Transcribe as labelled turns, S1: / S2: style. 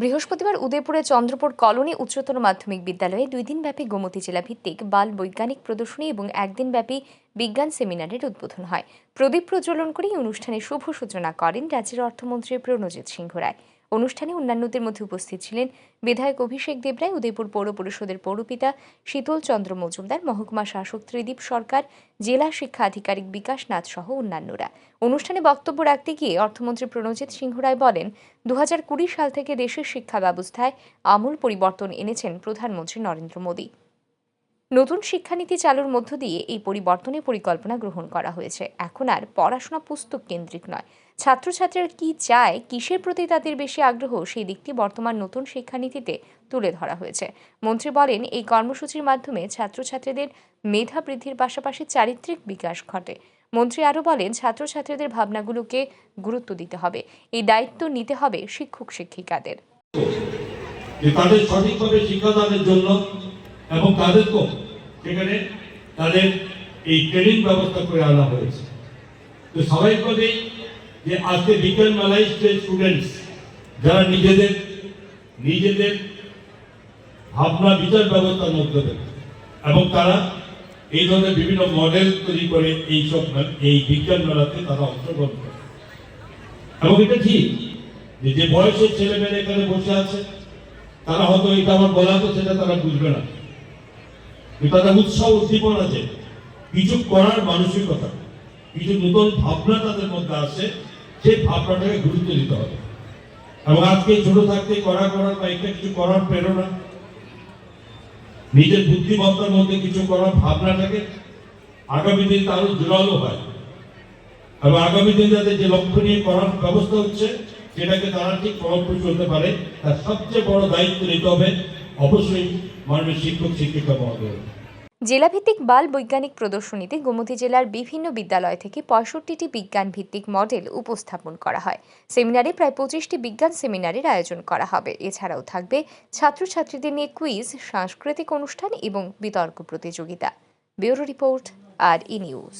S1: বৃহস্পতিবার উদয়পুরে চন্দ্রপুর কলোনি উচ্চতর মাধ্যমিক বিদ্যালয়ে দুই দিনব্যাপী গোমতী জেলা ভিত্তিক বাল বৈজ্ঞানিক প্রদর্শনী এবং একদিনব্যাপী বিজ্ঞান সেমিনারের উদ্বোধন হয়। প্রদীপ প্রজ্বলন করে এই অনুষ্ঠানের শুভ সূচনা করেন রাজ্যের অর্থমন্ত্রী প্রণজিৎ সিংহ রায়। অনুষ্ঠানে অন্যান্যদের মধ্যে উপস্থিত ছিলেন বিধায়ক অভিষেক দেবরায়, উদয়পুর পৌর পরিষদের পৌরপিতা শীতল চন্দ্র মজুমদার, মহকুমা শাসক ত্রিদীপ সরকার, জেলা শিক্ষা আধিকারিক বিকাশ নাথ সহ অন্যান্যরা। অনুষ্ঠানে বক্তব্য রাখতে গিয়ে অর্থমন্ত্রী প্রণজিৎ সিংহ রায় বলেন দু হাজার কুড়ি সাল থেকে দেশের শিক্ষা ব্যবস্থায় আমূল পরিবর্তন এনেছেন প্রধানমন্ত্রী নরেন্দ্র মোদী। নতুন শিক্ষানীতি চালুর মধ্য দিয়ে এই পরিবর্তনের পরিকল্পনা গ্রহণ করা হয়েছে। এখন আর পড়াশোনা পুস্তক কেন্দ্রিক নয়। ছাত্রছাত্রীরা কি চায়, কিসের প্রতি তাদের বেশি আগ্রহ, সেই দিকটি বর্তমান নতুন শিক্ষানীতিতে তুলে ধরা হয়েছে। মন্ত্রী বলেন, এই কর্মসূচির মাধ্যমে ছাত্রছাত্রীদের মেধা বৃদ্ধির পাশাপাশি চারিত্রিক বিকাশ ঘটে। মন্ত্রী আরও বলেন, ছাত্রছাত্রীদের ভাবনাগুলোকে গুরুত্ব দিতে হবে। এই দায়িত্ব নিতে হবে শিক্ষক শিক্ষিকাদের।
S2: তাদের সঠিকভাবে শিক্ষাদানের জন্য এবং তাদেরকেও সেখানে তাদের এই ট্রেনিং ব্যবস্থা করে আনা হয়েছে। তো স্বাভাবিকভাবেই যে আজকে মেলায় যে স্টুডেন্টস যারা নিজেদের নিজেদের ভাবনা, বিচার ব্যবস্থার মধ্যে দেবে এবং তারা এই ধরনের বিভিন্ন মডেল তৈরি করে এই সব এই বিজ্ঞান মেলাতে তারা অংশগ্রহণ করে। এবং এটা ঠিক যে যে বয়সের ছেলেমেয়েরা এখানে বসে আছে, তারা হয়তো এটা আমার বলা তো সেটা তারা বুঝবে না। তাদের উৎসাহ, উদ্দীপন আছে। কিছু করার মানসিকতা, কিছু নতুন ভাবনা তাদের মধ্যে আসে সেই ভাবনাটাকে গুরুত্ব দিতে হবে। এবং আজকে ছোট থাকতে করা করার বা একটা কিছু করার প্রেরণা, নিজের বুদ্ধিমত্তার মধ্যে কিছু করার ভাবনাটাকে আগামী দিন আরও জোরালো হয়। এবং আগামী দিন যাতে যে লক্ষ্য নিয়ে করার ব্যবস্থা হচ্ছে, সেটাকে তারা ঠিক ফলপ্রসূ হতে পারে, তার সবচেয়ে বড় দায়িত্ব নিতে হবে অবশ্যই মাননীয় শিক্ষক, শিক্ষিকা মহোদয়।
S1: জেলাভিত্তিক বাল বৈজ্ঞানিক প্রদর্শনীতে গোমতী জেলার বিভিন্ন বিদ্যালয় থেকে পঁয়ষট্টিটি বিজ্ঞান ভিত্তিক মডেল উপস্থাপন করা হয়। সেমিনারে প্রায় পঁচিশটি বিজ্ঞান সেমিনারের আয়োজন করা হবে। এছাড়াও থাকবে ছাত্রছাত্রীদের নিয়ে কুইজ, সাংস্কৃতিক অনুষ্ঠান এবং বিতর্ক প্রতিযোগিতা। Bureau report, R E news.